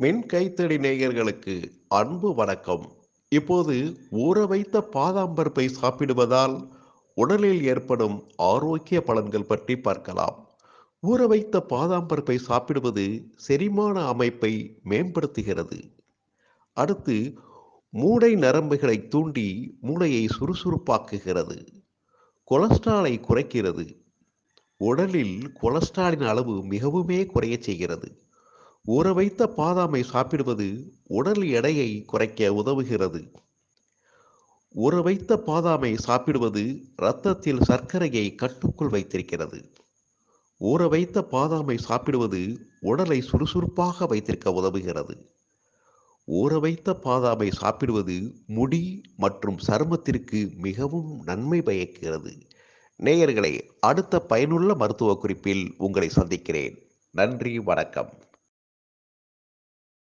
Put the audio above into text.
மின் கைத்தடி நேயர்களுக்கு அன்பு வணக்கம். இப்போது ஊற வைத்த பாதாம் பருப்பை சாப்பிடுவதால் உடலில் ஏற்படும் ஆரோக்கிய பலன்கள் பற்றி பார்க்கலாம். ஊற வைத்த பாதாம் பருப்பை சாப்பிடுவது செரிமான அமைப்பை மேம்படுத்துகிறது. அடுத்து மூளை நரம்புகளை தூண்டி மூளையை சுறுசுறுப்பாக்குகிறது. கொலஸ்ட்ராலை குறைக்கிறது. உடலில் கொலஸ்ட்ராலின் அளவு மிகவுமே குறையச் செய்கிறது. ஊற வைத்த பாதாமை சாப்பிடுவது உடல் எடையை குறைக்க உதவுகிறது. ஊற வைத்த பாதாமை சாப்பிடுவது இரத்தத்தில் சர்க்கரையை கட்டுக்குள் வைத்திருக்கிறது. ஊற வைத்த பாதாமை சாப்பிடுவது உடலை சுறுசுறுப்பாக வைத்திருக்க உதவுகிறது. ஊற வைத்த பாதாமை சாப்பிடுவது முடி மற்றும் சருமத்திற்கு மிகவும் நன்மை பயக்கிறது. நேயர்களை அடுத்த பயனுள்ள மருத்துவ குறிப்பில் உங்களை சந்திக்கிறேன். நன்றி வணக்கம்.